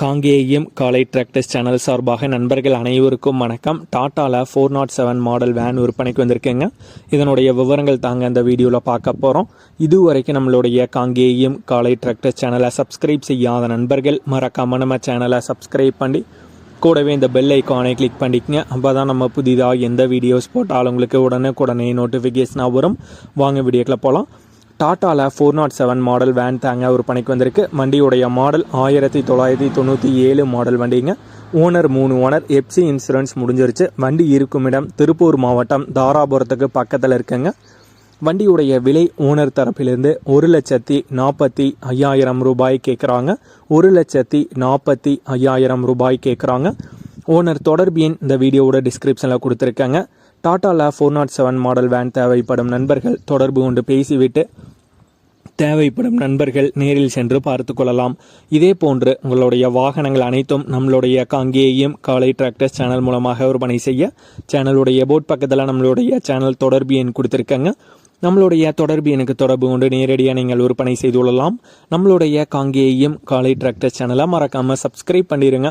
காங்கேயம் காலை tractors channel சார்பாக நண்பர்கள் அனைவருக்கும் வணக்கம். டாட்டாவில் four nought seven model van விற்பனைக்கு வந்திருக்குங்க. இதனுடைய விவரங்கள் தாங்க இந்த வீடியோவில் பார்க்க போகிறோம் இதுவரைக்கும் நம்மளுடைய காங்கேயம் காலை டிராக்டர்ஸ் சேனலை சப்ஸ்கிரைப் செய்யாத நண்பர்கள் மறக்காமல் நம்ம சேனலை சப்ஸ்கிரைப் பண்ணி கூடவே இந்த பெல் ஐக்கானை கிளிக் பண்ணிக்கங்க. அப்போ தான் நம்ம புதிதாக எந்த வீடியோஸ் போட்டாலும் உங்களுக்கு உடனே நோட்டிஃபிகேஷனாக வரும். வாங்க வீடியோக்கில் போகலாம் டாட்டாவில் four nought seven model van தாங்க ஒரு பணிக்கு வந்திருக்கு. வண்டியுடைய மாடல் ஆயிரத்தி தொள்ளாயிரத்தி தொண்ணூற்றி ஏழு மாடல் வண்டிங்க. ஓனர் மூணு ஓனர் எப்சி இன்சூரன்ஸ் முடிஞ்சிருச்சு. வண்டி இருக்கும் இடம் திருப்பூர் மாவட்டம் தாராபுரத்துக்கு பக்கத்தில் இருக்குங்க. வண்டியுடைய விலை ஓனர் தரப்பிலிருந்து ஒரு லட்சத்தி நாற்பத்தி ஐயாயிரம் ரூபாய் கேட்குறாங்க ஒரு லட்சத்தி நாற்பத்தி ஐயாயிரம் ரூபாய் கேட்குறாங்க ஓனர் தொடர்பு எண் இந்த வீடியோவோட டிஸ்கிரிப்ஷனில் கொடுத்துருக்காங்க. டாட்டாவில் four nought seven model van தேவைப்படும் நண்பர்கள் தொடர்பு கொண்டு பேசிவிட்டு தேவைப்படும் நண்பர்கள் நேரில் சென்று பார்த்து கொள்ளலாம். இதே போன்று உங்களுடைய வாகனங்கள் அனைத்தும் நம்மளுடைய காங்கேயம் காலை டிராக்டர்ஸ் சேனல் மூலமாக விற்பனை செய்ய சேனலுடைய போட் பக்கத்தில் நம்மளுடைய சேனல் தொடர்பு எண் கொடுத்துருக்காங்க. நம்மளுடைய தொடர்பு எனக்கு தொடர்பு கொண்டு நேரடியாக நீங்கள் விற்பனை செய்து கொள்ளலாம். நம்மளுடைய காங்கேயம் காலை டிராக்டர் சேனலை மறக்காமல் சப்ஸ்கிரைப் பண்ணிடுங்க